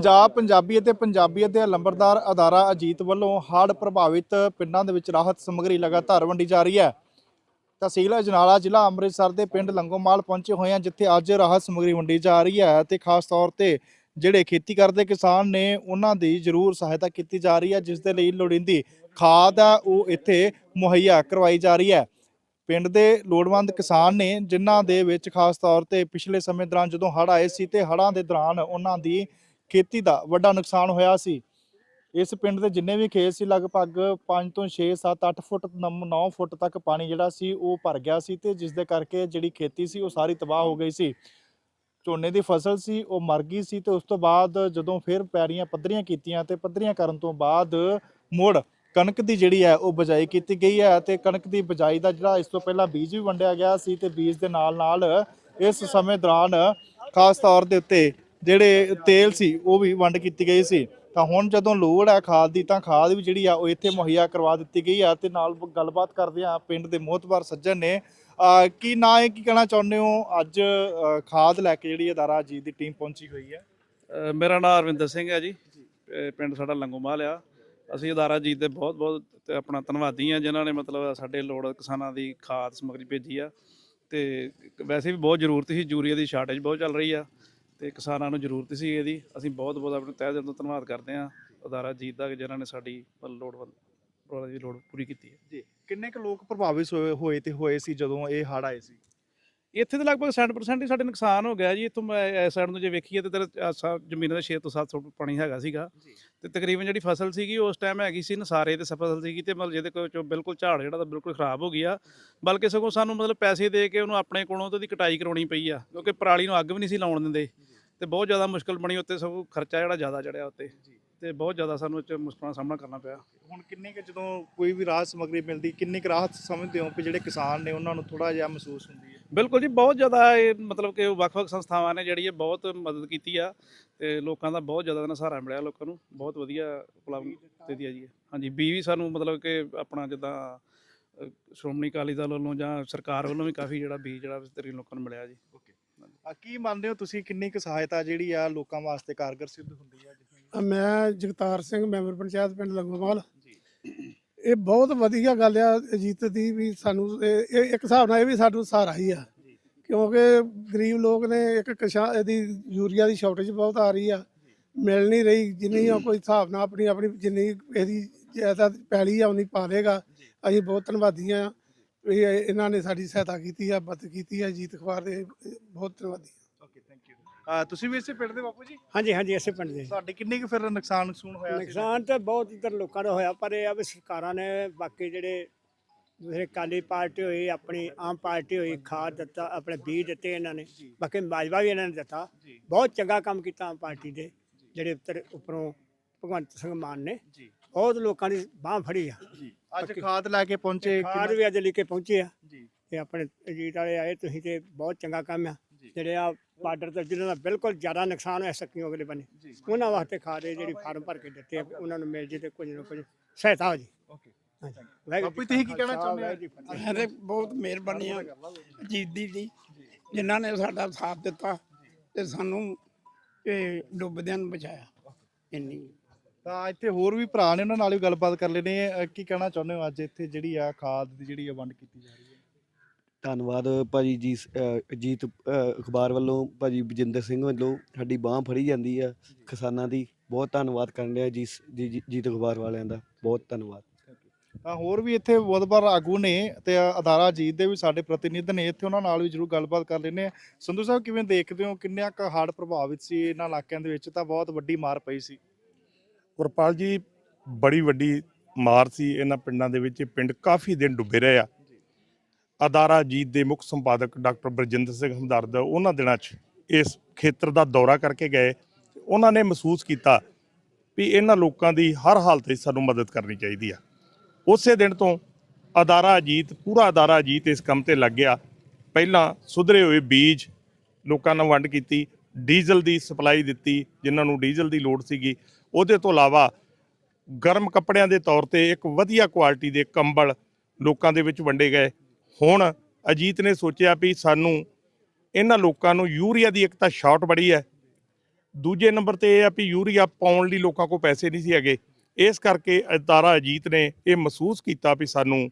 ਪੰਜਾਬ ਪੰਜਾਬੀ ਅਤੇ ਪੰਜਾਬੀਅਤ ਦੇ ਲੰਬਰਦਾਰ ਅਦਾਰਾ ਅਜੀਤ ਵੱਲੋਂ ਹੜ੍ਹ ਪ੍ਰਭਾਵਿਤ ਪਿੰਡਾਂ ਦੇ ਵਿੱਚ ਰਾਹਤ ਸਮੱਗਰੀ ਲਗਾਤਾਰ ਵੰਡੀ ਜਾ ਰਹੀ ਹੈ। ਤਹਿਸੀਲ ਅਜਨਾਲਾ, ਜ਼ਿਲ੍ਹਾ ਅੰਮ੍ਰਿਤਸਰ ਦੇ ਪਿੰਡ ਲੰਗੋਮਾਲ ਪਹੁੰਚੇ ਹੋਏ ਹਾਂ, ਜਿੱਥੇ ਅੱਜ ਰਾਹਤ ਸਮੱਗਰੀ ਵੰਡੀ ਜਾ ਰਹੀ ਹੈ ਤੇ ਖਾਸ ਤੌਰ ਤੇ ਜਿਹੜੇ ਖੇਤੀ ਕਰਦੇ ਕਿਸਾਨ ਨੇ, ਉਹਨਾਂ ਦੀ ਜ਼ਰੂਰ ਸਹਾਇਤਾ ਕੀਤੀ ਜਾ ਰਹੀ ਹੈ, ਜਿਸ ਦੇ ਲਈ ਲੋੜੀਂਦੀ ਖਾਦ ਆ, ਉਹ ਇੱਥੇ ਮੁਹੱਈਆ ਕਰਵਾਈ ਜਾ ਰਹੀ ਹੈ। ਪਿੰਡ ਦੇ ਲੋੜਵੰਦ ਕਿਸਾਨ ਨੇ, ਜਿਨ੍ਹਾਂ ਦੇ ਵਿੱਚ ਖਾਸ ਤੌਰ ਤੇ ਪਿਛਲੇ ਸਮੇਂ ਦੌਰਾਨ ਜਦੋਂ ਹੜ੍ਹ ਆਏ ਸੀ ਤੇ ਹੜ੍ਹਾਂ ਦੇ ਦੌਰਾਨ ਉਹਨਾਂ ਦੀ ਖੇਤੀ ਦਾ ਵੱਡਾ ਨੁਕਸਾਨ ਹੋਇਆ ਸੀ। ਇਸ ਪਿੰਡ ਦੇ ਜਿੰਨੇ ਵੀ ਖੇਤ ਸੀ, ਲਗਭਗ 5 ਤੋਂ 6 7 8 ਫੁੱਟ 9 ਫੁੱਟ ਤੱਕ ਪਾਣੀ ਜਿਹੜਾ ਸੀ, ਉਹ ਭਰ ਗਿਆ ਸੀ ਤੇ ਜਿਸ ਦੇ ਕਰਕੇ ਜਿਹੜੀ ਖੇਤੀ ਸੀ, ਉਹ ਸਾਰੀ ਤਬਾਹ ਹੋ ਗਈ ਸੀ। ਝੋਨੇ ਦੀ ਫਸਲ ਸੀ, ਉਹ ਮਰ ਗਈ ਸੀ ਤੇ ਉਸ ਤੋਂ ਬਾਅਦ ਜਦੋਂ ਫਿਰ ਪੈਰੀਆਂ ਪੱਧਰੀਆਂ ਕੀਤੀਆਂ ਤੇ ਪੱਧਰੀਆਂ ਕਰਨ ਤੋਂ ਬਾਅਦ ਮੁੜ ਕਣਕ ਦੀ ਜਿਹੜੀ ਹੈ, ਉਹ ਬਜਾਈ ਕੀਤੀ ਗਈ ਹੈ ਤੇ ਕਣਕ ਦੀ ਬਜਾਈ ਦਾ ਜਿਹੜਾ ਇਸ ਤੋਂ ਪਹਿਲਾਂ ਬੀਜ ਵੀ ਵੰਡਿਆ ਗਿਆ ਸੀ ਤੇ ਬੀਜ ਦੇ ਨਾਲ ਨਾਲ ਇਸ ਸਮੇਂ ਦੌਰਾਨ ਖਾਸ ਤੌਰ ਦੇ ਉੱਤੇ ਜਿਹੜੇ ਤੇਲ ਸੀ, ਉਹ ਵੀ ਵੰਡ ਕੀਤੀ ਗਈ ਸੀ। ਤਾਂ ਹੁਣ ਜਦੋਂ ਲੋੜ ਹੈ ਖਾਦ ਦੀ, ਤਾਂ ਖਾਦ ਵੀ ਜਿਹੜੀ ਆ, ਉਹ ਇੱਥੇ ਮੁਹੱਈਆ ਕਰਵਾ ਦਿੱਤੀ ਗਈ ਆ। ਤੇ ਨਾਲ ਗੱਲਬਾਤ ਕਰਦੇ ਆ ਪਿੰਡ ਦੇ ਮੋਹਤਬਾਰ ਸੱਜਣ ਨੇ। ਅਹ ਕੀ ਨਾਂ ਹੈ, ਕੀ ਕਹਿਣਾ ਚਾਹੁੰਦੇ ਹੋ? ਅੱਜ ਖਾਦ ਲੈ ਕੇ ਜਿਹੜੀ ਅਦਾਰਾ ਜੀ ਦੀ ਟੀਮ ਪਹੁੰਚੀ ਹੋਈ ਹੈ। ਮੇਰਾ ਨਾਮ ਅਰਵਿੰਦਰ ਸਿੰਘ ਹੈ ਜੀ। ਪਿੰਡ ਸਾਡਾ ਲੰਗੋਮਾਲ ਆ। ਅਸੀਂ ਅਦਾਰਾ ਜੀ ਦੇ ਬਹੁਤ ਬਹੁਤ ਆਪਣਾ ਧੰਨਵਾਦੀ ਆ ਜਿਨ੍ਹਾਂ ਨੇ ਮਤਲਬ ਸਾਡੇ ਲੋੜ ਕਿਸਾਨਾਂ ਦੀ ਖਾਦ ਸਮੱਗਰੀ ਭੇਜੀ ਆ। ਤੇ ਵੈਸੇ ਵੀ ਬਹੁਤ ਜ਼ਰੂਰਤ ਸੀ, ਯੂਰੀਆ ਦੀ ਸ਼ਾਰਟੇਜ ਬਹੁਤ ਚੱਲ ਰਹੀ ਆ। ਤੇ ਕਿਸਾਨਾਂ ਨੂੰ ਜ਼ਰੂਰਤ ਸੀ ਇਹਦੀ। ਅਸੀਂ ਬਹੁਤ ਬਹੁਤ ਆਪਣੇ ਤਹਿ ਦਿਲ ਤੋਂ ਧੰਨਵਾਦ ਕਰਦੇ ਆ ਅਦਾਰਾ ਜੀ ਦਾ ਕਿ ਜਿਨ੍ਹਾਂ ਨੇ ਸਾਡੀ ਮਤਲਬ ਲੋੜਵੰਦ ਲੋੜਾਂ ਦੀ ਲੋੜ ਪੂਰੀ ਕੀਤੀ ਹੈ। ਜੀ ਕਿੰਨੇ ਕੁ ਲੋਕ ਪ੍ਰਭਾਵਿਤ ਹੋਏ ਹੋਏ ਤੇ ਹੋਏ ਸੀ ਜਦੋਂ ਇਹ ਹੜ੍ਹ ਆਏ ਸੀ? ਇੱਥੇ ਤਾਂ ਲਗਭਗ 60% ਹੀ ਸਾਡੇ ਨੁਕਸਾਨ ਹੋ ਗਿਆ ਜੀ। ਇੱਥੋਂ ਮੈਂ ਇਸ ਸਾਈਡ ਨੂੰ ਜੇ ਵੇਖੀਏ ਤੇ ਤੇਰਾ ਜ਼ਮੀਨਾਂ ਦਾ 6 ਤੋਂ 7 ਫੁੱਟ ਪਾਣੀ ਹੈਗਾ ਸੀਗਾ। ਜੀ। ਤੇ ਤਕਰੀਬਨ ਜਿਹੜੀ ਫਸਲ ਸੀਗੀ ਉਸ ਟਾਈਮ ਹੈਗੀ ਸੀ ਨਸਾਰੇ ਤੇ ਫਸਲ ਸੀਗੀ ਤੇ ਮਤਲਬ ਜਿਹਦੇ ਕੋਲ ਚੋਂ ਬਿਲਕੁਲ ਝਾੜ ਜਿਹੜਾ ਤਾਂ ਬਿਲਕੁਲ ਖਰਾਬ ਹੋ ਗਿਆ। ਬਲਕਿ ਸਗੋਂ ਸਾਨੂੰ ਮਤਲਬ ਪੈਸੇ ਦੇ ਕੇ ਉਹਨੂੰ ਆਪਣੇ ਕੋਲੋਂ ਤੇ ਉਹਦੀ ਕਟਾਈ ਕਰਾਉਣੀ ਪਈ ਆ। ਕਿਉਂਕਿ ਪਰਾਲੀ ਨੂੰ ਅੱਗ ਵੀ ਨਹੀਂ ਸੀ ਲਾਉਣ ਦਿੰਦੇ। ਤੇ ਬਹੁਤ ਜ਼ਿਆਦਾ ਮੁਸ਼ਕਲ ਬਣੀ ਉੱਤੇ ਸਗੋਂ ਖਰਚਾ ਜਿਹੜਾ ਜ਼ਿਆਦਾ ਚੜਿਆ ਉੱਤੇ। ਤੇ ਬਹੁਤ ਜ਼ਿਆਦਾ ਸਾਨੂੰ 'ਚ ਮੁਸ਼ਕਲਾਂ ਸਾਹਮਣਾ ਕਰਨਾ ਪਿਆ। ਹੁਣ ਕਿੰਨੇ ਕੁ ਜਦੋਂ ਕੋਈ ਵੀ ਰਾਹਤ ਸਮੱਗਰੀ ਮਿਲਦੀ ਕਿੰਨੀ ਕੁ ਰਾਹਤ ਸਮਝਦੇ ਹੋ ਕਿ ਜਿਹੜੇ ਕਿਸਾਨ ਨੇ ਉਹਨਾਂ ਨੂੰ ਥੋੜਾ ਜਿਹਾ ਮਹਿਸੂਸ ਹੁੰਦੀ ਹੈ? ਬਿਲਕੁਲ ਜੀ ਬਹੁਤ ਜ਼ਿਆਦਾ ਇਹ ਮਤਲਬ ਕਿ ਵੱਖ-ਵੱਖ ਸੰਸਥਾਵਾਂ ਨੇ ਜਿਹੜੀ ਇਹ ਬਹੁਤ ਮਦਦ ਕੀਤੀ ਆ ਤੇ ਲੋਕਾਂ ਦਾ ਬਹੁਤ ਜ਼ਿਆਦਾ ਸਹਾਰਾ ਮਿਲਿਆ ਲੋਕਾਂ ਨੂੰ। ਬਹੁਤ ਵਧੀਆ ਉਪਲਬਧ ਦਿੱਤੀ। ਆ ਜੀ। ਹਾਂਜੀ ਬੀ ਵੀ ਸਾਨੂੰ ਮਤਲਬ ਕਿ ਆਪਣਾ ਜਿੱਦਾਂ ਸ਼੍ਰੋਮਣੀ ਅਕਾਲੀ ਦਲ ਵੱਲੋਂ ਜਾਂ ਸਰਕਾਰ ਵੱਲੋਂ ਵੀ ਕਾਫੀ ਜਿਹੜਾ ਬੀਜ ਜਿਹੜਾ ਲੋਕਾਂ ਨੂੰ ਮਿਲਿਆ ਜੀ। ਆ ਕੀ ਮੰਨਦੇ ਹੋ ਤੁਸੀਂ ਕਿੰਨੀ ਕੁ ਸਹਾਇਤਾ ਜਿਹੜੀ ਆ ਲੋਕਾਂ ਵਾਸਤੇ ਕਾਰਗਰ ਸਿੱਧ ਹੁੰਦੀ ਹੈ ਅ, ਮੈਂ ਜਗਤਾਰ ਸਿੰਘ ਮੈਂਬਰ ਪੰਚਾਇਤ ਪਿੰਡ ਲੰਗੋਵਾਲ। ਜੀ। ਇਹ ਬਹੁਤ ਵਧੀਆ ਗੱਲ ਆ ਅਜੀਤ ਦੀ ਵੀ ਸਾਨੂੰ ਇਹ ਇੱਕ ਹਿਸਾਬ ਨਾਲ ਇਹ ਵੀ ਸਾਨੂੰ ਸਹਾਰਾ ਹੀ ਆ। ਕਿਉਂਕਿ ਗਰੀਬ ਲੋਕ ਨੇ ਇੱਕ ਕਿਸਾਨ ਇਹਦੀ ਯੂਰੀਆ ਦੀ ਸ਼ਾਰਟੇਜ ਬਹੁਤ ਆ ਰਹੀ ਆ। ਮਿਲ ਨਹੀਂ ਰਹੀ ਜਿੰਨੀ ਆ ਕੋਈ ਹਿਸਾਬ ਨਾਲ ਆਪਣੀ ਆਪਣੀ ਜਿੰਨੀ ਇਹਦੀ ਜ਼ਿਆਦਾ ਪੈਲੀ ਆ ਉਨੀ ਪਾ ਲੇਗਾ ਅਸੀਂ ਬਹੁਤ ਧੰਨਵਾਦੀ ਆ। ਇਹ- ਇਹਨਾਂ ਨੇ ਸਾਡੀ ਸਹਾਇਤਾ ਕੀਤੀ ਆ ਮਦਦ ਕੀਤੀ ਆ ਅਜੀਤ ਅਖਬਾਰ ਦੇ ਬਹੁਤ ਧੰਨਵਾਦੀ ਓਕੇ ਥੈਂਕ ਯੂ ਤੁਸੀਂ ਵੀ ਇਸੇ ਪਿੰਡ ਦੇ ਬਾਪੂ ਜੀ? ਹਾਂਜੀ ਹਾਂਜੀ ਇਸੇ ਪਿੰਡ ਦੇ। ਤੁਹਾਡੇ ਕਿੰਨੇ ਕੁ ਫਿਰ ਨੁਕਸਾਨ ਨੁਕਸੂਨ ਹੋਇਆ? ਨੁਕਸਾਨ ਤਾਂ ਬਹੁਤ ਇੱਧਰ ਲੋਕਾਂ ਦਾ ਹੋਇਆ ਪਰ ਇਹ ਆ ਵੀ ਸਰਕਾਰਾਂ ਨੇ ਬਾਕੀ ਜਿਹੜੇ ਦੂਸਰੇ ਕਾਲੀ ਪਾਰਟੀ ਹੋਈ ਆਪਣੀ ਆਮ ਪਾਰਟੀ ਹੋਈ ਖਾਦ ਦਿੱਤਾ ਆਪਣੇ ਬੀਜ ਦਿੱਤੇ ਇਹਨਾਂ ਨੇ ਬਾਕੀ ਮਾਜਵਾ ਵੀ ਇਹਨਾਂ ਨੇ ਦਿੱਤਾ। ਬਹੁਤ ਚੰਗਾ ਕੰਮ ਕੀਤਾ ਆਮ ਪਾਰਟੀ ਦੇ ਜਿਹੜੇ ਉੱਪਰੋਂ ਭਗਵੰਤ ਸਿੰਘ ਮਾਨ ਨੇ। ਜੀ। ਬਹੁਤ ਲੋਕਾਂ ਦੀ ਬਾਹ ਫੜੀ ਆ। ਜੀ। ਅੱਜ ਖਾਦ ਲੈ ਕੇ ਪਹੁੰਚੇ ਖਾਦ ਵੀ ਅੱਜ ਲੈ ਕੇ ਪਹੁੰਚੇ ਆ। ਜੀ। ਤੇ ਆਪਣੇ ਅਜੀਤ ਵਾਲੇ ਆਏ ਤੁਸੀਂ ਤੇ ਬਹੁਤ ਚੰਗਾ ਕੰਮ ਆ। ਜੀ। ਜਿਹੜੇ ਆ ਬਾਰਡਰ ਤੇ ਜਿਹਨਾਂ ਦਾ ਬਿਲਕੁਲ ਜ਼ਿਆਦਾ ਨੁਕਸਾਨ ਹੋਇਆ ਸਕੀਆਂ ਅਗਲੇ ਬੰਨੇ। ਜੀ। ਉਹਨਾਂ ਵਾਸਤੇ ਖਾਦ ਇਹ ਜਿਹੜੀ ਫਾਰਮ ਭਰ ਕੇ ਦਿੱਤੇ ਆ ਉਹਨਾਂ ਨੂੰ ਮਿਲ ਜੇ ਤੇ ਕੁਝ ਨਾ ਕੁਝ ਸਹਾਇਤਾ ਹੋ ਜੀ। ਓਕੇ। ਬਾਪੂ ਤੁਸੀਂ ਕੀ ਕਹਿਣਾ ਚਾਹੁੰਦੇ ਜੀ। ਮੈਂ ਤੇ ਬਹੁਤ ਮਿਹਰਬਾਨੀ ਆ ਜੀਦੀ ਦੀ ਜਿਨ੍ਹਾਂ ਨੇ ਸਾਡਾ ਸਾਥ ਦਿੱਤਾ ਤੇ ਸਾਨੂੰ ਇਹ ਡੁੱਬਦਿਆਂ ਨੂੰ ਬਚਾਇਆ। ਇੰਨੀ ਤਾਂ ਇੱਥੇ ਹੋਰ ਵੀ ਭਰਾ ਨੇ ਉਹਨਾਂ ਨਾਲ ਵੀ ਗੱਲਬਾਤ ਕਰ ਲੈਣੇ ਆ ਕੀ ਕਹਿਣਾ ਚਾਹੁੰਦੇ ਹੋ ਅੱਜ ਇੱਥੇ ਜਿਹੜੀ ਆ ਖਾਦ ਦੀ ਜਿਹੜੀ ਆ ਵੰਡ ਕੀਤੀ ਜਾ ਰਹੀ ਹੈ? ਧੰਨਵਾਦ ਭਾਜੀ ਜੀ ਅ, ਅਖਬਾਰ ਵੱਲੋਂ ਭਾਜੀ ਬਜਿੰਦਰ ਸਿੰਘ ਵੱਲੋਂ ਸਾਡੀ ਬਾਹ ਫੜੀ ਜਾਂਦੀ ਆ ਕਿਸਾਨਾਂ ਦੀ। ਬਹੁਤ ਧੰਨਵਾਦ ਕਰਨ ਡਿਆ ਜੀ ਜੀਤ ਅਖਬਾਰ ਵਾਲਿਆਂ ਦਾ। ਬਹੁਤ ਧੰਨਵਾਦ। ਤਾਂ ਹੋਰ ਵੀ ਇੱਥੇ ਬਹੁਤ ਵਾਰ ਆਗੂ ਨੇ ਤੇ ਅਦਾਰਾ ਜੀਤ ਦੇ ਵੀ ਸਾਡੇ ਪ੍ਰਤੀਨਿਧ ਨੇ। ਇੱਥੇ ਉਹਨਾਂ ਨਾਲ ਵੀ ਜਰੂਰ ਗੱਲਬਾਤ ਕਰ ਲੈਣੇ ਆ ਸੰਧੂ ਸਾਹਿਬ ਕਿਵੇਂ ਦੇਖਦੇ ਹੋ? ਕਿੰਨਿਆ ਕੁ ਹੜ੍ਹ ਪ੍ਰਭਾਵਿਤ ਸੀ ਇਹਨਾਂ ਇਲਾਕਿਆਂ ਦੇ ਵਿੱਚ? ਤਾਂ ਬਹੁਤ ਵੱਡੀ ਮਾਰ ਪਈ ਸੀ। ਗੁਰਪਾਲ ਜੀ, ਬੜੀ ਵੱਡੀ ਮਾਰ ਸੀ ਇਹਨਾਂ ਪਿੰਡਾਂ ਦੇ ਵਿੱਚ। ਇਹ ਪਿੰਡ ਕਾਫੀ ਦਿਨ ਡੁੱਬੇ ਰਹੇ ਆ। ਅਦਾਰਾ ਜੀਤ ਦੇ ਮੁੱਖ ਸੰਪਾਦਕ ਡਾਕਟਰ ਬਰਜਿੰਦਰ ਸਿੰਘ ਹਮਦਰਦ ਉਹਨਾਂ ਦਿਨਾਂ 'ਚ ਇਸ ਖੇਤਰ ਦਾ ਦੌਰਾ ਕਰਕੇ ਗਏ। ਉਹਨਾਂ ਨੇ ਮਹਿਸੂਸ ਕੀਤਾ ਵੀ ਇਹਨਾਂ ਲੋਕਾਂ ਦੀ ਹਰ ਹਾਲਤ ਵਿੱਚ ਸਾਨੂੰ ਮਦਦ ਕਰਨੀ ਚਾਹੀਦੀ ਆ। ਉਸੇ ਦਿਨ ਤੋਂ ਅਦਾਰਾ ਅਜੀਤ, ਪੂਰਾ ਅਦਾਰਾ ਅਜੀਤ ਇਸ ਕੰਮ ਤੇ ਲੱਗ ਗਿਆ। ਪਹਿਲਾਂ ਸੁਧਰੇ ਹੋਏ ਬੀਜ ਲੋਕਾਂ ਨੂੰ ਵੰਡ ਕੀਤੀ, ਡੀਜ਼ਲ ਦੀ ਸਪਲਾਈ ਦਿੱਤੀ, ਜਿਨ੍ਹਾਂ ਨੂੰ ਡੀਜ਼ਲ ਦੀ ਲੋੜ ਸੀਗੀ। ਉਹਦੇ ਤੋਂ ਇਲਾਵਾ ਗਰਮ ਕੱਪੜਿਆਂ ਦੇ ਤੌਰ ਤੇ ਇੱਕ ਵਧੀਆ ਕੁਆਲਿਟੀ ਦੇ ਕੰਬਲ ਲੋਕਾਂ ਦੇ ਵਿੱਚ ਵੰਡੇ ਗਏ। ਹੁਣ ਅਜੀਤ ਨੇ ਸੋਚਿਆ ਵੀ ਸਾਨੂੰ ਇਹਨਾਂ ਲੋਕਾਂ ਨੂੰ ਯੂਰੀਆ ਦੀ ਇੱਕ ਤਾਂ ਸ਼ਾਰਟ ਬੜੀ ਹੈ। ਦੂਜੇ ਨੰਬਰ ਤੇ ਇਹ ਆ ਵੀ ਯੂਰੀਆ ਪਾਉਣ ਲਈ ਲੋਕਾਂ ਕੋਲ ਪੈਸੇ ਨਹੀਂ ਸੀ ਹੈਗੇ। ਇਸ ਕਰਕੇ ਅਦਾਰਾ ਅਜੀਤ ਨੇ ਇਹ ਮਹਿਸੂਸ ਕੀਤਾ ਵੀ ਸਾਨੂੰ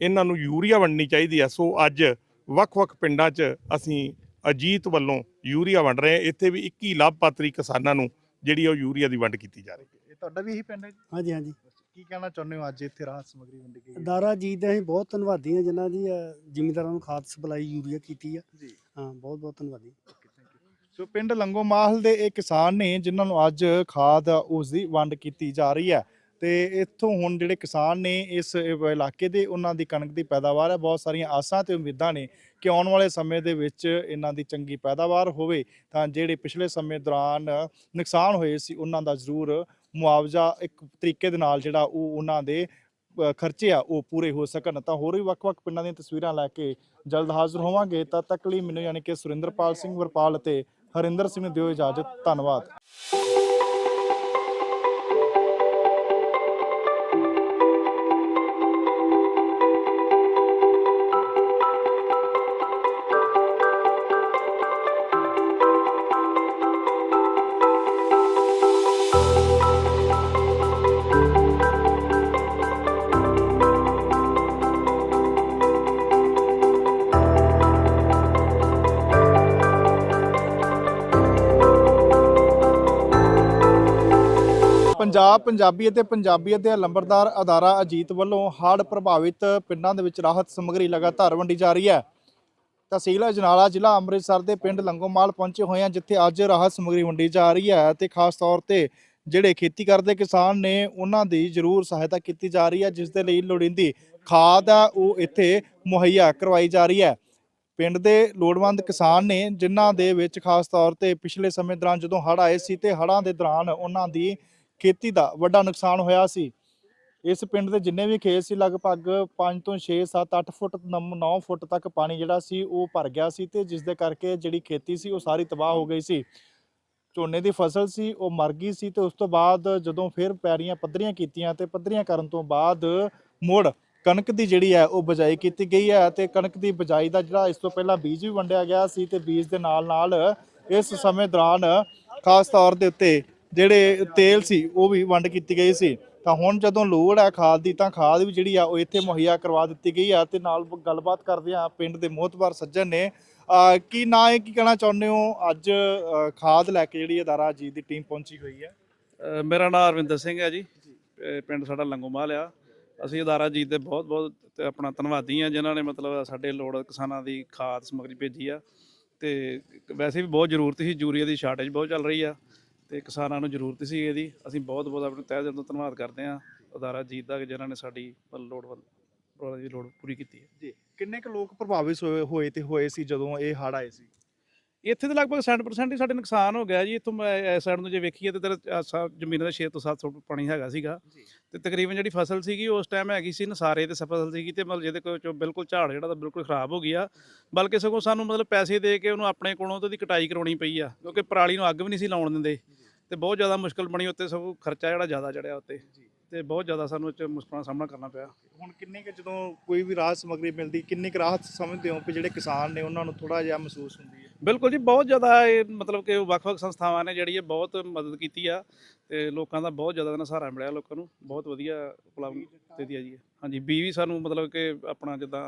ਇਹਨਾਂ ਨੂੰ ਯੂਰੀਆ ਵੰਡਣੀ ਚਾਹੀਦੀ ਆ। ਸੋ ਅੱਜ ਵੱਖ-ਵੱਖ ਪਿੰਡਾਂ 'ਚ ਅਸੀਂ ਅਜੀਤ ਵੱਲੋਂ ਯੂਰੀਆ ਵੰਡ ਰਹੇ ਹਾਂ। ਇੱਥੇ ਵੀ 21 ਲਾਭਪਾਤਰੀ ਕਿਸਾਨਾਂ ਨੂੰ ਜਿਹੜੀ ਉਹ ਯੂਰੀਆ ਦੀ ਵੰਡ ਕੀਤੀ ਜਾ ਰਹੀ ਹੈ। ਇਹ ਤੁਹਾਡਾ ਵੀ ਇਹੀ ਪਿੰਡ ਹੈ ਜੀ? ਹਾਂਜੀ ਹਾਂਜੀ। ਕੀ ਕਹਿਣਾ ਚਾਹੁੰਦੇ ਹੋ ਅੱਜ ਇੱਥੇ ਰਾਹਤ ਸਮਗਰੀ ਵੰਡੀ ਗਈ ਹੈ? ਦਾਰਾ ਜੀ ਦੇ ਅਸੀਂ ਬਹੁਤ ਧੰਨਵਾਦੀ ਹਾਂ ਜਿਨ੍ਹਾਂ ਦੀ ਅ, ਜ਼ਿਮੀਂਦਾਰਾਂ ਨੂੰ ਖਾਦ ਸਪਲਾਈ ਯੂਰੀਆ ਕੀਤੀ ਆ। ਜੀ। ਹਾਂ ਬਹੁਤ ਬਹੁਤ ਧੰਨਵਾਦੀ। ਸੋ ਪਿੰਡ ਲੰਗੋਮਾਲ ਦੇ ਇਹ ਕਿਸਾਨ ਨੇ ਜਿਨ੍ਹਾਂ ਨੂੰ ਅੱਜ ਖਾਦ ਉਸ ਦੀ ਵੰਡ ਕੀਤੀ ਜਾ ਰਹੀ ਹੈ। ਤੇ ਇੱਥੋਂ ਹੁਣ ਜਿਹੜੇ ਕਿਸਾਨ ਨੇ ਇਸ ਇਲਾਕੇ ਦੇ, ਉਹਨਾਂ ਦੀ ਕਣਕ ਦੀ ਪੈਦਾਵਾਰ ਹੈ। ਬਹੁਤ ਸਾਰੀਆਂ ਆਸਾਂ ਤੇ ਉਮੀਦਾਂ ਨੇ ਕਿ ਆਉਣ ਵਾਲੇ ਸਮੇਂ ਦੇ ਵਿੱਚ ਇਹਨਾਂ ਦੀ ਚੰਗੀ ਪੈਦਾਵਾਰ ਹੋਵੇ। ਤਾਂ ਜਿਹੜੇ ਪਿਛਲੇ ਸਮੇਂ ਦੌਰਾਨ ਨੁਕਸਾਨ ਹੋਏ ਸੀ, ਉਹਨਾਂ ਦਾ ਜ਼ਰੂਰ ਮੁਆਵਜ਼ਾ ਇੱਕ ਤਰੀਕੇ ਦੇ ਨਾਲ ਜਿਹੜਾ ਉਹ ਉਹਨਾਂ ਦੇ ਖਰਚੇ ਆ, ਉਹ ਪੂਰੇ ਹੋ ਸਕਣ। ਤਾਂ ਹੋਰ ਵੀ ਵੱਖ-ਵੱਖ ਪਿੰਡਾਂ ਦੀਆਂ ਤਸਵੀਰਾਂ ਲੈ ਕੇ ਜਲਦ ਹਾਜ਼ਰ ਹੋਵਾਂਗੇ। ਤਦ ਤੱਕ ਲਈ ਮੈਨੂੰ ਯਾਨੀ ਕਿ ਸੁਰਿੰਦਰਪਾਲ ਸਿੰਘ ਵਰਪਾਲ ਅਤੇ ਹਰਿੰਦਰ ਸਿੰਘ ਨੂੰ ਦਿਓ ਇਜਾਜ਼ਤ। ਧੰਨਵਾਦ। ਪੰਜਾਬ ਪੰਜਾਬੀ ਅਤੇ ਪੰਜਾਬੀਅਤ ਦੇ ਲੰਬਰਦਾਰ ਅਦਾਰਾ ਅਜੀਤ ਵੱਲੋਂ ਹੜ੍ਹ ਪ੍ਰਭਾਵਿਤ ਪਿੰਡਾਂ ਦੇ ਵਿੱਚ ਰਾਹਤ ਸਮੱਗਰੀ ਲਗਾਤਾਰ ਵੰਡੀ ਜਾ ਰਹੀ ਹੈ। ਤਹਿਸੀਲ ਅਜਨਾਲਾ, ਜ਼ਿਲ੍ਹਾ ਅੰਮ੍ਰਿਤਸਰ ਦੇ ਪਿੰਡ ਲੰਗੋਮਾਲ ਪਹੁੰਚੇ ਹੋਏ ਹਾਂ, ਜਿੱਥੇ ਅੱਜ ਰਾਹਤ ਸਮੱਗਰੀ ਵੰਡੀ ਜਾ ਰਹੀ ਹੈ ਤੇ ਖਾਸ ਤੌਰ ਤੇ ਜਿਹੜੇ ਖੇਤੀ ਕਰਦੇ ਕਿਸਾਨ ਨੇ, ਉਹਨਾਂ ਦੀ ਜ਼ਰੂਰ ਸਹਾਇਤਾ ਕੀਤੀ ਜਾ ਰਹੀ ਹੈ, ਜਿਸ ਦੇ ਲਈ ਲੋੜੀਂਦੀ ਖਾਦ ਆ, ਉਹ ਇੱਥੇ ਮੁਹੱਈਆ ਕਰਵਾਈ ਜਾ ਰਹੀ ਹੈ। ਪਿੰਡ ਦੇ ਲੋੜਵੰਦ ਕਿਸਾਨ ਨੇ, ਜਿਨ੍ਹਾਂ ਦੇ ਵਿੱਚ ਖਾਸ ਤੌਰ ਤੇ ਪਿਛਲੇ ਸਮੇਂ ਦੌਰਾਨ ਜਦੋਂ ਹੜ੍ਹ ਆਏ ਸੀ ਤੇ ਹੜ੍ਹਾਂ ਦੇ ਦੌਰਾਨ ਉਹਨਾਂ ਦੀ ਖੇਤੀ ਦਾ ਵੱਡਾ ਨੁਕਸਾਨ ਹੋਇਆ ਸੀ। ਇਸ ਪਿੰਡ ਦੇ ਜਿੰਨੇ ਵੀ ਖੇਤ ਸੀ, ਲਗਭਗ 5 ਤੋਂ 6 7 8 ਫੁੱਟ 9 ਫੁੱਟ ਤੱਕ ਪਾਣੀ ਜਿਹੜਾ ਸੀ, ਉਹ ਭਰ ਗਿਆ ਸੀ ਤੇ ਜਿਸ ਦੇ ਕਰਕੇ ਜਿਹੜੀ ਖੇਤੀ ਸੀ, ਉਹ ਸਾਰੀ ਤਬਾਹ ਹੋ ਗਈ ਸੀ। ਝੋਨੇ ਦੀ ਫਸਲ ਸੀ, ਉਹ ਮਰ ਗਈ ਸੀ ਤੇ ਉਸ ਤੋਂ ਬਾਅਦ ਜਦੋਂ ਫਿਰ ਪੈਰੀਆਂ ਪੱਧਰੀਆਂ ਕੀਤੀਆਂ ਤੇ ਪੱਧਰੀਆਂ ਕਰਨ ਤੋਂ ਬਾਅਦ ਮੁੜ ਕਣਕ ਦੀ ਜਿਹੜੀ ਹੈ, ਉਹ ਬਜਾਈ ਕੀਤੀ ਗਈ ਹੈ ਤੇ ਕਣਕ ਦੀ ਬਜਾਈ ਦਾ ਜਿਹੜਾ ਇਸ ਤੋਂ ਪਹਿਲਾਂ ਬੀਜ ਵੀ ਵੰਡਿਆ ਗਿਆ ਸੀ ਤੇ ਬੀਜ ਦੇ ਨਾਲ ਨਾਲ ਇਸ ਸਮੇਂ ਦੌਰਾਨ ਖਾਸ ਤੌਰ ਦੇ ਉੱਤੇ ਜਿਹੜੇ ਤੇਲ ਸੀ, ਉਹ ਵੀ ਵੰਡ ਕੀਤੀ ਗਈ ਸੀ। ਤਾਂ ਹੁਣ ਜਦੋਂ ਲੋੜ ਹੈ ਖਾਦ ਦੀ, ਤਾਂ ਖਾਦ ਵੀ ਜਿਹੜੀ ਆ, ਉਹ ਇੱਥੇ ਮੁਹੱਈਆ ਕਰਵਾ ਦਿੱਤੀ ਗਈ ਆ ਤੇ ਨਾਲ ਗੱਲਬਾਤ ਕਰਦੇ ਆ ਪਿੰਡ ਦੇ ਮੋਹਤਬਾਰ ਸੱਜਣ ਨੇ। ਅਹ ਕੀ ਨਾਂ ਹੈ, ਕੀ ਕਹਿਣਾ ਚਾਹੁੰਦੇ ਹੋ? ਅੱਜ ਖਾਦ ਲੈ ਕੇ ਜਿਹੜੀ ਅਦਾਰਾ ਜੀ ਦੀ ਟੀਮ ਪਹੁੰਚੀ ਹੋਈ ਹੈ। ਮੇਰਾ ਨਾਮ ਅਰਵਿੰਦਰ ਸਿੰਘ ਹੈ ਜੀ। ਪਿੰਡ ਸਾਡਾ ਲੰਗੋਮਾਲ ਆ। ਅਸੀਂ ਅਦਾਰਾ ਜੀਤ ਦੇ ਬਹੁਤ ਬਹੁਤ ਆਪਣਾ ਧੰਨਵਾਦੀ ਆ ਜਿਨ੍ਹਾਂ ਨੇ ਮਤਲਬ ਸਾਡੇ ਲੋੜ ਕਿਸਾਨਾਂ ਦੀ ਖਾਦ ਸਮੱਗਰੀ ਭੇਜੀ ਆ। ਤੇ ਵੈਸੇ ਵੀ ਬਹੁਤ ਜ਼ਰੂਰਤ ਸੀ, ਯੂਰੀਆ ਦੀ ਸ਼ਾਰਟੇਜ ਬਹੁਤ ਚੱਲ ਰਹੀ ਆ। ਤੇ ਕਿਸਾਨਾਂ ਨੂੰ ਜ਼ਰੂਰਤ ਸੀ ਇਹਦੀ। ਅਸੀਂ ਬਹੁਤ ਬਹੁਤ ਆਪਣੇ ਤਹਿ ਦਿਲ ਤੋਂ ਧੰਨਵਾਦ ਕਰਦੇ ਆ ਅਦਾਰਾ ਜੀਤ ਦਾ ਕਿ ਜਿਨ੍ਹਾਂ ਨੇ ਸਾਡੀ ਲੋੜਾਂ ਦੀ ਲੋੜ ਪੂਰੀ ਕੀਤੀ ਹੈ। ਜੀ ਕਿੰਨੇ ਕੁ ਲੋਕ ਪ੍ਰਭਾਵਿਤ ਹੋਏ ਤੇ ਹੋਏ ਸੀ ਜਦੋਂ ਇਹ ਹੜ੍ਹ ਆਏ ਸੀ? ਇੱਥੇ ਤਾਂ ਲਗਭਗ 60% ਹੀ ਸਾਡੇ ਨੁਕਸਾਨ ਹੋ ਗਿਆ ਜੀ। ਇੱਥੋਂ ਮੈਂ ਇਸ ਸਾਈਡ ਨੂੰ ਜੇ ਵੇਖੀਏ ਤੇ ਤੇਰਾ ਜ਼ਮੀਨ ਦਾ 6 ਤੋਂ 7 ਫੁੱਟ ਪਾਣੀ ਹੈਗਾ ਸੀਗਾ। ਤੇ ਤਕਰੀਬਨ ਜਿਹੜੀ ਫਸਲ ਸੀਗੀ ਉਸ ਟਾਈਮ ਹੈਗੀ ਸੀ ਨਸਾਰੇ ਤੇ ਫਸਲ ਸੀਗੀ ਤੇ ਮਤਲਬ ਜਿਹਦੇ ਕੋਲ ਬਿਲਕੁਲ ਝਾੜ ਜਿਹੜਾ ਤਾਂ ਬਿਲਕੁਲ ਖਰਾਬ ਹੋ ਗਿਆ। ਬਲਕਿ ਸਗੋਂ ਸਾਨੂੰ ਮਤਲਬ ਪੈਸੇ ਦੇ ਕੇ ਉਹਨੂੰ ਆਪਣੇ ਕੋਲੋਂ ਤੇ ਉਹਦੀ ਕਟਾਈ ਕਰਾਉਣੀ ਪਈ ਆ। ਕਿਉਂਕਿ ਪਰਾਲੀ ਨੂੰ ਅੱਗ ਵੀ ਨਹੀਂ ਸੀ ਲਾਉਣ ਦਿੰਦੇ। ਤੇ ਬਹੁਤ ਜ਼ਿਆਦਾ ਮੁਸ਼ਕਲ ਬਣੀ ਉੱਤੇ ਸਗੋਂ ਖਰਚਾ ਜਿਹੜਾ ਜ਼ਿਆਦਾ ਚੜਿਆ ਉੱਤੇ। ਤੇ ਬਹੁਤ ਜ਼ਿਆਦਾ ਸਾਨੂੰ 'ਚ ਮੁਸ਼ਕਲਾਂ ਸਾਹਮਣਾ ਕਰਨਾ ਪਿਆ। ਹੁਣ ਕਿੰਨੇ ਕੁ ਜਦੋਂ ਕੋਈ ਵੀ ਰਾਹਤ ਸਮੱਗਰੀ ਮਿਲਦੀ ਕਿੰਨੀ ਕੁ ਰਾਹਤ ਸਮਝਦੇ ਹੋ ਕਿ ਜਿਹੜੇ ਕਿਸਾਨ ਨੇ ਉਹਨਾਂ ਨੂੰ ਥੋੜਾ ਜਿਹਾ ਮਹਿਸੂਸ ਹੁੰਦੀ ਹੈ? ਬਿਲਕੁਲ ਜੀ ਬਹੁਤ ਜ਼ਿਆਦਾ ਇਹ ਮਤਲਬ ਕਿ ਵੱਖ-ਵੱਖ ਸੰਸਥਾਵਾਂ ਨੇ ਜਿਹੜੀ ਇਹ ਬਹੁਤ ਮਦਦ ਕੀਤੀ ਆ ਤੇ ਲੋਕਾਂ ਦਾ ਬਹੁਤ ਜ਼ਿਆਦਾ ਨਾ ਸਹਾਰਾ ਮਿਲਿਆ ਲੋਕਾਂ ਨੂੰ। ਬਹੁਤ ਵਧੀਆ ਉਪਲਬਧ ਦਿੱਤੀ ਆ ਜੀ। ਹਾਂਜੀ ਬੀ ਵੀ ਸਾਨੂੰ ਮਤਲਬ ਕਿ ਆਪਣਾ ਜਿੱਦਾਂ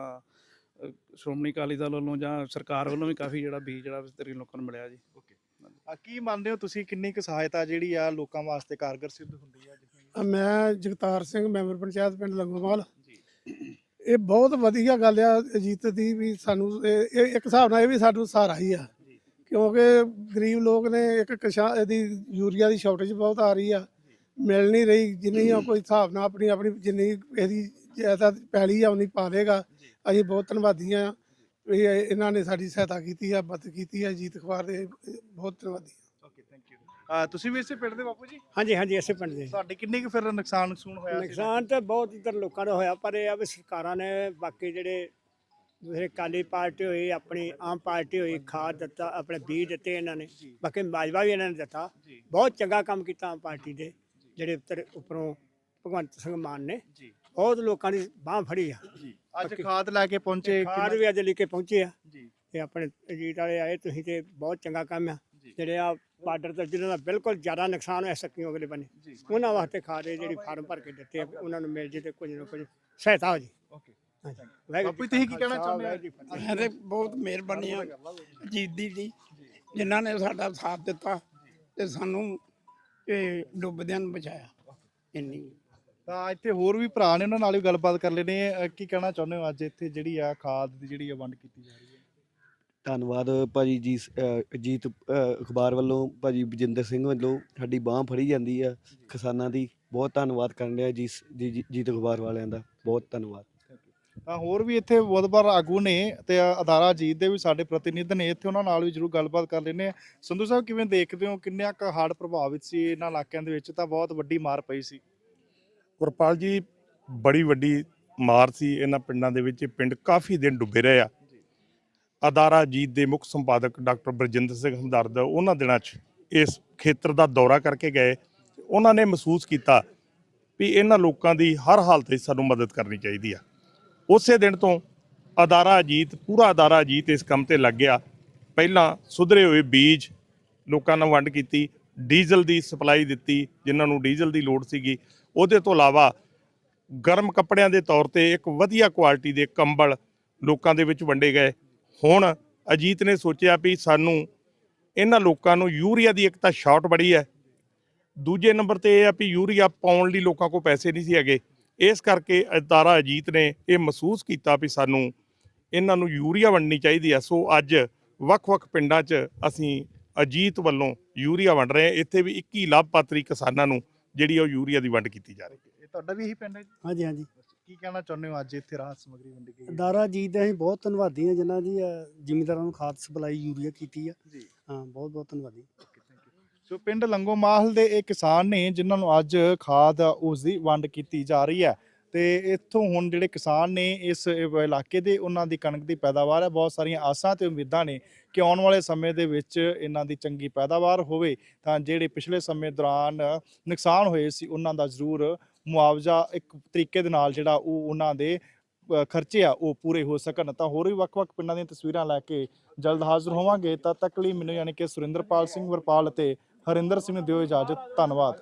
ਸ਼੍ਰੋਮਣੀ ਅਕਾਲੀ ਦਲ ਵੱਲੋਂ ਜਾਂ ਸਰਕਾਰ ਵੱਲੋਂ ਵੀ ਕਾਫੀ ਜਿਹੜਾ ਬੀਜ ਜਿਹੜਾ ਲੋਕਾਂ ਨੂੰ ਮਿਲਿਆ ਜੀ। ਆ ਕੀ ਮੰਨਦੇ ਹੋ ਤੁਸੀਂ ਕਿੰਨੀ ਕੁ ਸਹਾਇਤਾ ਜਿਹੜੀ ਆ ਲੋਕਾਂ ਵਾਸਤੇ ਕਾਰਗਰ ਸਿੱਧ ਹੁੰਦੀ ਹੈ ਅ, ਮੈਂ ਜਗਤਾਰ ਸਿੰਘ ਮੈਂਬਰ ਪੰਚਾਇਤ ਪਿੰਡ ਲੰਗੋਵਾਲ। ਇਹ ਬਹੁਤ ਵਧੀਆ ਗੱਲ ਆ ਅਜੀਤ ਦੀ ਵੀ ਸਾਨੂੰ ਇਹ ਇਹ ਇੱਕ ਹਿਸਾਬ ਨਾਲ ਇਹ ਵੀ ਸਾਨੂੰ ਸਹਾਰਾ ਹੀ ਆ। ਕਿਉਂਕਿ ਗਰੀਬ ਲੋਕ ਨੇ ਇੱਕ ਕਿਸਾਨ ਇਹਦੀ ਯੂਰੀਆ ਦੀ ਸ਼ਾਰਟੇਜ ਬਹੁਤ ਆ ਰਹੀ ਆ। ਮਿਲ ਨਹੀਂ ਰਹੀ ਜਿੰਨੀ ਆ ਕੋਈ ਹਿਸਾਬ ਨਾਲ ਆਪਣੀ ਆਪਣੀ ਜਿੰਨੀ ਇਹਦੀ ਜ਼ਿਆਦਾ ਪੈਲੀ ਆ ਉਨੀ ਪਾ ਲੇਗਾ ਅਸੀਂ ਬਹੁਤ ਧੰਨਵਾਦੀ ਆ। ਇਹ- ਇਹਨਾਂ ਨੇ ਸਾਡੀ ਸਹਾਇਤਾ ਕੀਤੀ ਆ ਮਦਦ ਕੀਤੀ ਆ ਅਜੀਤ ਅਖਬਾਰ ਦੇ ਬਹੁਤ ਧੰਨਵਾਦੀ ਓਕੇ ਥੈਂਕ ਯੂ ਤੁਸੀਂ ਵੀ ਇਸੇ ਪਿੰਡ ਦੇ ਬਾਪੂ ਜੀ? ਹਾਂਜੀ ਹਾਂਜੀ ਇਸੇ ਪਿੰਡ ਦੇ। ਤੁਹਾਡੇ ਕਿੰਨੇ ਕੁ ਫਿਰ ਨੁਕਸਾਨ ਨੁਕਸੂਨ ਹੋਇਆ? ਨੁਕਸਾਨ ਤਾਂ ਬਹੁਤ ਇੱਧਰ ਲੋਕਾਂ ਦਾ ਹੋਇਆ ਪਰ ਇਹ ਆ ਵੀ ਸਰਕਾਰਾਂ ਨੇ ਬਾਕੀ ਜਿਹੜੇ ਦੂਸਰੇ ਕਾਲੀ ਪਾਰਟੀ ਹੋਈ ਆਪਣੀ ਆਮ ਪਾਰਟੀ ਹੋਈ ਖਾਦ ਦਿੱਤਾ ਆਪਣੇ ਬੀਜ ਦਿੱਤੇ ਇਹਨਾਂ ਨੇ ਬਾਕੀ ਮਾਜਵਾ ਵੀ ਇਹਨਾਂ ਨੇ ਦਿੱਤਾ। ਬਹੁਤ ਚੰਗਾ ਕੰਮ ਕੀਤਾ ਆਮ ਪਾਰਟੀ ਦੇ ਜਿਹੜੇ ਉੱਪਰੋਂ ਭਗਵੰਤ ਸਿੰਘ ਮਾਨ ਨੇ। ਜੀ। ਬਹੁਤ ਲੋਕਾਂ ਦੀ ਬਾਹ ਫੜੀ ਆ। ਜੀ। ਅੱਜ ਖਾਦ ਲੈ ਕੇ ਪਹੁੰਚੇ ਖਾਦ ਵੀ ਅੱਜ ਲੈ ਕੇ ਪਹੁੰਚੇ ਆ। ਜੀ। ਤੇ ਆਪਣੇ ਅਜੀਤ ਵਾਲੇ ਆਏ ਤੁਸੀਂ ਤੇ ਬਹੁਤ ਚੰਗਾ ਕੰਮ ਆ। ਜੀ। ਜਿਹੜੇ ਆ ਬਾਰਡਰ ਤੇ ਜਿਹਨਾਂ ਦਾ ਬਿਲਕੁਲ ਜ਼ਿਆਦਾ ਨੁਕਸਾਨ ਹੋਇਆ ਸਕੀਆਂ ਅਗਲੇ ਬੰਨੇ। ਉਹਨਾਂ ਵਾਸਤੇ ਖਾਦ ਇਹ ਜਿਹੜੀ ਫਾਰਮ ਭਰ ਕੇ ਦਿੱਤੇ ਆ ਉਹਨਾਂ ਨੂੰ ਮਿਲ ਜੇ ਤੇ ਕੁਝ ਨਾ ਕੁਝ ਸਹਾਇਤਾ ਹੋ ਜੇ। ਓਕੇ। ਬਾਪੂ ਤੁਸੀਂ ਕੀ ਕਹਿਣਾ ਚਾਹੁੰਦੇ ਆ? ਜੀ ਤੇ ਬਹੁਤ ਮਿਹਰਬਾਨੀ ਆ ਜੀਦੀ ਦੀ ਜਿਨ੍ਹਾਂ ਨੇ ਸਾਡਾ ਸਾਥ ਦਿੱਤਾ ਤੇ ਸਾਨੂੰ ਇਹ ਡੁੱਬਦਿਆਂ ਨੂੰ ਬਚਾਇਆ। ਇੰਨੀ ਤਾਂ ਇੱਥੇ ਹੋਰ ਵੀ ਭਰਾ ਨੇ ਉਹਨਾਂ ਨਾਲ ਵੀ ਗੱਲਬਾਤ ਕਰ ਲੈਣੇ ਕੀ ਕਹਿਣਾ ਚਾਹੁੰਦੇ ਹੋ ਅੱਜ ਇੱਥੇ ਜਿਹੜੀ ਆ ਖਾਦ ਦੀ ਜਿਹੜੀ ਆ ਵੰਡ ਕੀਤੀ ਜਾ ਰਹੀ ਹੈ? ਧੰਨਵਾਦ ਭਾਜੀ ਜੀ ਅਜੀਤ ਅਖਬਾਰ ਵੱਲੋਂ ਭਾਜੀ ਬਜਿੰਦਰ ਸਿੰਘ ਵੱਲੋਂ ਸਾਡੀ ਬਾਹ ਫੜੀ ਜਾਂਦੀ ਆ ਕਿਸਾਨਾਂ ਦੀ। ਬਹੁਤ ਧੰਨਵਾਦ ਕਰਨ ਡਿਆ ਜੀ ਜੀਤ ਅਖਬਾਰ ਵਾਲਿਆਂ ਦਾ। ਬਹੁਤ ਧੰਨਵਾਦ। ਤਾਂ ਹੋਰ ਵੀ ਇੱਥੇ ਬਹੁਤ ਵਾਰ ਆਗੂ ਨੇ ਤੇ ਅਦਾਰਾ ਜੀਤ ਦੇ ਵੀ ਸਾਡੇ ਪ੍ਰਤੀਨਿਧ ਨੇ। ਇੱਥੇ ਉਹਨਾਂ ਨਾਲ ਵੀ ਜਰੂਰ ਗੱਲਬਾਤ ਕਰ ਲੈਣੇ ਆ ਸੰਧੂ ਸਾਹਿਬ ਕਿਵੇਂ ਦੇਖਦੇ ਹੋ? ਕਿੰਨਿਆ ਕੁ ਹੜ੍ਹ ਪ੍ਰਭਾਵਿਤ ਸੀ ਇਹਨਾਂ ਇਲਾਕਿਆਂ ਦੇ ਵਿੱਚ? ਤਾਂ ਬਹੁਤ ਵੱਡੀ ਮਾਰ ਪਈ ਸੀ। ਗੁਰਪਾਲ ਜੀ ਬੜੀ ਵੱਡੀ ਮਾਰ ਸੀ ਇਹਨਾਂ ਪਿੰਡਾਂ ਦੇ ਵਿੱਚ। ਇਹ ਪਿੰਡ ਕਾਫੀ ਦਿਨ ਡੁੱਬੇ ਰਹੇ ਆ। ਅਦਾਰਾ ਜੀਤ ਦੇ ਮੁੱਖ ਸੰਪਾਦਕ ਡਾਕਟਰ ਬਰਜਿੰਦਰ ਸਿੰਘ ਹਮਦਰਦ ਉਹਨਾਂ ਦਿਨਾਂ 'ਚ ਇਸ ਖੇਤਰ ਦਾ ਦੌਰਾ ਕਰਕੇ ਗਏ। ਉਹਨਾਂ ਨੇ ਮਹਿਸੂਸ ਕੀਤਾ ਵੀ ਇਹਨਾਂ ਲੋਕਾਂ ਦੀ ਹਰ ਹਾਲਤ ਵਿੱਚ ਸਾਨੂੰ ਮਦਦ ਕਰਨੀ ਚਾਹੀਦੀ ਆ। ਉਸੇ ਦਿਨ ਤੋਂ ਅਦਾਰਾ ਅਜੀਤ ਪੂਰਾ ਅਦਾਰਾ ਅਜੀਤ ਇਸ ਕੰਮ ਤੇ ਲੱਗ ਗਿਆ। ਪਹਿਲਾਂ ਸੁਧਰੇ ਹੋਏ ਬੀਜ ਲੋਕਾਂ ਨੂੰ ਵੰਡ ਕੀਤੀ। ਡੀਜ਼ਲ ਦੀ ਸਪਲਾਈ ਦਿੱਤੀ, ਜਿਨ੍ਹਾਂ ਨੂੰ ਡੀਜ਼ਲ ਦੀ ਲੋੜ ਸੀਗੀ। ਉਹਦੇ ਤੋਂ ਇਲਾਵਾ ਗਰਮ ਕੱਪੜਿਆਂ ਦੇ ਤੌਰ ਤੇ ਇੱਕ ਵਧੀਆ ਕੁਆਲਿਟੀ ਦੇ ਕੰਬਲ ਲੋਕਾਂ ਦੇ ਵਿੱਚ ਵੰਡੇ ਗਏ। ਹੁਣ ਅਜੀਤ ਨੇ ਸੋਚਿਆ ਵੀ ਸਾਨੂੰ ਇਹਨਾਂ ਲੋਕਾਂ ਨੂੰ ਯੂਰੀਆ ਦੀ ਇੱਕ ਤਾਂ ਸ਼ਾਰਟ ਬੜੀ ਹੈ। ਦੂਜੇ ਨੰਬਰ ਤੇ ਇਹ ਆ ਵੀ ਯੂਰੀਆ ਪਾਉਣ ਲਈ ਲੋਕਾਂ ਕੋਲ ਪੈਸੇ ਨਹੀਂ ਸੀ ਹੈਗੇ। ਇਸ ਕਰਕੇ ਅਦਾਰਾ ਅਜੀਤ ਨੇ ਇਹ ਮਹਿਸੂਸ ਕੀਤਾ ਵੀ ਸਾਨੂੰ ਇਹਨਾਂ ਨੂੰ ਯੂਰੀਆ ਵੰਡਣੀ ਚਾਹੀਦੀ ਹੈ। ਸੋ ਅੱਜ ਵੱਖ-ਵੱਖ ਪਿੰਡਾਂ 'ਚ ਅਸੀਂ ਅਜੀਤ ਵੱਲੋਂ ਯੂਰੀਆ ਵੰਡ ਰਹੇ ਇੱਥੇ ਵੀ 21 ਲਾਭਪਾਤਰੀ ਕਿਸਾਨਾਂ ਨੂੰ ਜਿਹੜੀ ਉਹ ਯੂਰੀਆ ਦੀ ਵੰਡ ਕੀਤੀ ਜਾ ਰਹੀ ਹੈ। ਇਹ ਤੁਹਾਡਾ ਵੀ ਇਹੀ ਪਿੰਡ ਹੈ ਜੀ? ਹਾਂਜੀ ਹਾਂਜੀ। ਕੀ ਕਹਿਣਾ ਚਾਹੁੰਦੇ ਹੋ ਅੱਜ ਇੱਥੇ ਰਾਹਤ ਸਮਗਰੀ ਵੰਡੀ ਗਈ ਹੈ? ਦਾਰਾ ਜੀ ਦੇ ਅਸੀਂ ਬਹੁਤ ਧੰਨਵਾਦੀ ਹਾਂ ਜਿਨ੍ਹਾਂ ਦੀ ਜ਼ਿਮੀਂਦਾਰਾਂ ਨੂੰ ਖਾਦ ਸਪਲਾਈ ਯੂਰੀਆ ਕੀਤੀ ਆ। ਜੀ। ਹਾਂ ਬਹੁਤ ਬਹੁਤ ਧੰਨਵਾਦੀ ਸੋ ਪਿੰਡ ਲੰਗੋਮਾਲ ਦੇ ਇਹ ਕਿਸਾਨ ਨੇ ਜਿਨ੍ਹਾਂ ਨੂੰ ਅੱਜ ਖਾਦ ਉਸ ਦੀ ਵੰਡ ਕੀਤੀ ਜਾ ਰਹੀ ਹੈ। ਤੇ ਇੱਥੋਂ ਹੁਣ ਜਿਹੜੇ ਕਿਸਾਨ ਨੇ ਇਸ ਇਲਾਕੇ ਦੇ ਉਹਨਾਂ ਦੀ ਕਣਕ ਦੀ ਪੈਦਾਵਾਰ ਹੈ। ਬਹੁਤ ਸਾਰੀਆਂ ਆਸਾਂ ਤੇ ਉਮੀਦਾਂ ਨੇ ਕਿ ਆਉਣ ਵਾਲੇ ਸਮੇਂ ਦੇ ਵਿੱਚ ਇਹਨਾਂ ਦੀ ਚੰਗੀ ਪੈਦਾਵਾਰ ਹੋਵੇ, ਤਾਂ ਜਿਹੜੇ ਪਿਛਲੇ ਸਮੇਂ ਦੌਰਾਨ ਨੁਕਸਾਨ ਹੋਏ ਸੀ, ਉਹਨਾਂ ਦਾ ਜ਼ਰੂਰ ਮੁਆਵਜ਼ਾ ਇੱਕ ਤਰੀਕੇ ਦੇ ਨਾਲ ਜਿਹੜਾ ਉਹ ਉਹਨਾਂ ਦੇ ਖਰਚੇ ਆ, ਉਹ ਪੂਰੇ ਹੋ ਸਕਣ। ਤਾਂ ਹੋਰ ਵੀ ਵੱਖ-ਵੱਖ ਪਿੰਡਾਂ ਦੀਆਂ ਤਸਵੀਰਾਂ ਲੈ ਕੇ ਜਲਦ ਹਾਜ਼ਰ ਹੋਵਾਂਗੇ। ਤਦ ਤੱਕ ਲਈ ਮੈਨੂੰ ਯਾਨੀ ਕਿ ਸੁਰਿੰਦਰਪਾਲ ਸਿੰਘ ਵਰਪਾਲ ਅਤੇ ਹਰਿੰਦਰ ਸਿੰਘ ਨੂੰ ਦਿਓ ਇਜਾਜ਼ਤ। ਧੰਨਵਾਦ।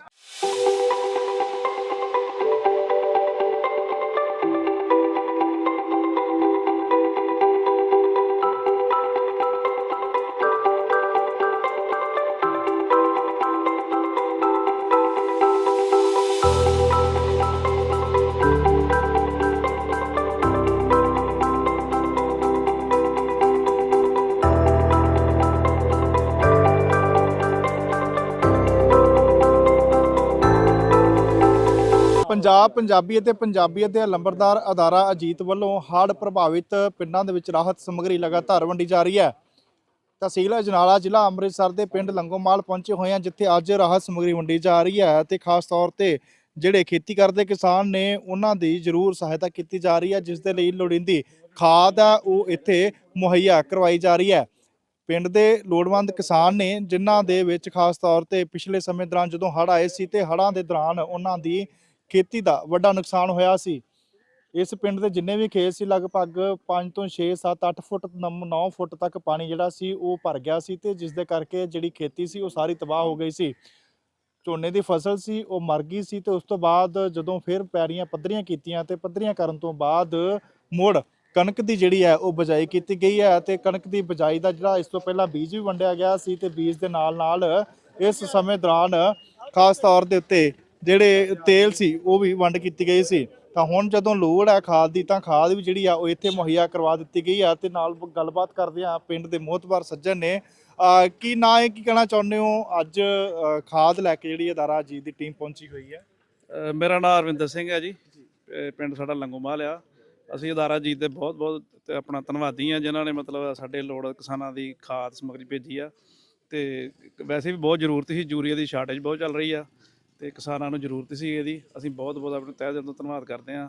ਪੰਜਾਬ ਪੰਜਾਬੀ ਅਤੇ ਪੰਜਾਬੀਅਤ ਦੇ ਲੰਬਰਦਾਰ ਅਦਾਰਾ ਅਜੀਤ ਵੱਲੋਂ ਹੜ੍ਹ ਪ੍ਰਭਾਵਿਤ ਪਿੰਡਾਂ ਦੇ ਵਿੱਚ ਰਾਹਤ ਸਮੱਗਰੀ ਲਗਾਤਾਰ ਵੰਡੀ ਜਾ ਰਹੀ ਹੈ। ਤਹਿਸੀਲ ਅਜਨਾਲਾ, ਜ਼ਿਲ੍ਹਾ ਅੰਮ੍ਰਿਤਸਰ ਦੇ ਪਿੰਡ ਲੰਗੋਮਾਲ ਪਹੁੰਚੇ ਹੋਏ ਹਾਂ, ਜਿੱਥੇ ਅੱਜ ਰਾਹਤ ਸਮੱਗਰੀ ਵੰਡੀ ਜਾ ਰਹੀ ਹੈ ਤੇ ਖਾਸ ਤੌਰ ਤੇ ਜਿਹੜੇ ਖੇਤੀ ਕਰਦੇ ਕਿਸਾਨ ਨੇ, ਉਹਨਾਂ ਦੀ ਜ਼ਰੂਰ ਸਹਾਇਤਾ ਕੀਤੀ ਜਾ ਰਹੀ ਹੈ, ਜਿਸ ਦੇ ਲਈ ਲੋੜੀਂਦੀ ਖਾਦ ਆ, ਉਹ ਇੱਥੇ ਮੁਹੱਈਆ ਕਰਵਾਈ ਜਾ ਰਹੀ ਹੈ। ਪਿੰਡ ਦੇ ਲੋੜਵੰਦ ਕਿਸਾਨ ਨੇ, ਜਿਨ੍ਹਾਂ ਦੇ ਵਿੱਚ ਖਾਸ ਤੌਰ ਤੇ ਪਿਛਲੇ ਸਮੇਂ ਦੌਰਾਨ ਜਦੋਂ ਹੜ੍ਹ ਆਏ ਸੀ ਤੇ ਹੜ੍ਹਾਂ ਦੇ ਦੌਰਾਨ ਉਹਨਾਂ ਦੀ ਖੇਤੀ ਦਾ ਵੱਡਾ ਨੁਕਸਾਨ ਹੋਇਆ ਸੀ। ਇਸ ਪਿੰਡ ਦੇ ਜਿੰਨੇ ਵੀ ਖੇਤ ਸੀ, ਲਗਭਗ 5 ਤੋਂ 6 7 8 ਫੁੱਟ 9 ਫੁੱਟ ਤੱਕ ਪਾਣੀ ਜਿਹੜਾ ਸੀ, ਉਹ ਭਰ ਗਿਆ ਸੀ ਤੇ ਜਿਸ ਦੇ ਕਰਕੇ ਜਿਹੜੀ ਖੇਤੀ ਸੀ, ਉਹ ਸਾਰੀ ਤਬਾਹ ਹੋ ਗਈ ਸੀ। ਝੋਨੇ ਦੀ ਫਸਲ ਸੀ, ਉਹ ਮਰ ਗਈ ਸੀ ਤੇ ਉਸ ਤੋਂ ਬਾਅਦ ਜਦੋਂ ਫਿਰ ਪੈਰੀਆਂ ਪੱਧਰੀਆਂ ਕੀਤੀਆਂ ਤੇ ਪੱਧਰੀਆਂ ਕਰਨ ਤੋਂ ਬਾਅਦ ਮੁੜ ਕਣਕ ਦੀ ਜਿਹੜੀ ਹੈ, ਉਹ ਬਜਾਈ ਕੀਤੀ ਗਈ ਹੈ ਤੇ ਕਣਕ ਦੀ ਬਜਾਈ ਦਾ ਜਿਹੜਾ ਇਸ ਤੋਂ ਪਹਿਲਾਂ ਬੀਜ ਵੀ ਵੰਡਿਆ ਗਿਆ ਸੀ ਤੇ ਬੀਜ ਦੇ ਨਾਲ ਨਾਲ ਇਸ ਸਮੇਂ ਦੌਰਾਨ ਖਾਸ ਤੌਰ ਦੇ ਉੱਤੇ ਜਿਹੜੇ ਤੇਲ ਸੀ, ਉਹ ਵੀ ਵੰਡ ਕੀਤੀ ਗਈ ਸੀ। ਤਾਂ ਹੁਣ ਜਦੋਂ ਲੋੜ ਹੈ ਖਾਦ ਦੀ, ਤਾਂ ਖਾਦ ਵੀ ਜਿਹੜੀ ਆ, ਉਹ ਇੱਥੇ ਮੁਹੱਈਆ ਕਰਵਾ ਦਿੱਤੀ ਗਈ ਆ। ਤੇ ਨਾਲ ਗੱਲਬਾਤ ਕਰਦੇ ਆ ਪਿੰਡ ਦੇ ਮੋਹਤਬਾਰ ਸੱਜਣ ਨੇ। ਅਹ ਕੀ ਨਾਂ ਹੈ, ਕੀ ਕਹਿਣਾ ਚਾਹੁੰਦੇ ਹੋ? ਅੱਜ ਖਾਦ ਲੈ ਕੇ ਜਿਹੜੀ ਅਦਾਰਾ ਜੀ ਦੀ ਟੀਮ ਪਹੁੰਚੀ ਹੋਈ ਹੈ। ਮੇਰਾ ਨਾਮ ਅਰਵਿੰਦਰ ਸਿੰਘ ਹੈ ਜੀ। ਪਿੰਡ ਸਾਡਾ ਲੰਗੋਮਾਲ ਆ। ਅਸੀਂ ਅਦਾਰਾ ਜੀ ਦੇ ਬਹੁਤ ਬਹੁਤ ਆਪਣਾ ਧੰਨਵਾਦੀ ਆ ਜਿਨ੍ਹਾਂ ਨੇ ਮਤਲਬ ਸਾਡੇ ਲੋੜ ਕਿਸਾਨਾਂ ਦੀ ਖਾਦ ਸਮੱਗਰੀ ਭੇਜੀ ਆ। ਤੇ ਵੈਸੇ ਵੀ ਬਹੁਤ ਜ਼ਰੂਰਤ ਸੀ, ਯੂਰੀਆ ਦੀ ਸ਼ਾਰਟੇਜ ਬਹੁਤ ਚੱਲ ਰਹੀ ਆ। ਤੇ ਕਿਸਾਨਾਂ ਨੂੰ ਜ਼ਰੂਰਤ ਸੀ ਇਹਦੀ। ਅਸੀਂ ਬਹੁਤ ਬਹੁਤ ਆਪਣੇ ਤਹਿ ਦਿਲ ਤੋਂ ਧੰਨਵਾਦ ਕਰਦੇ ਹਾਂ।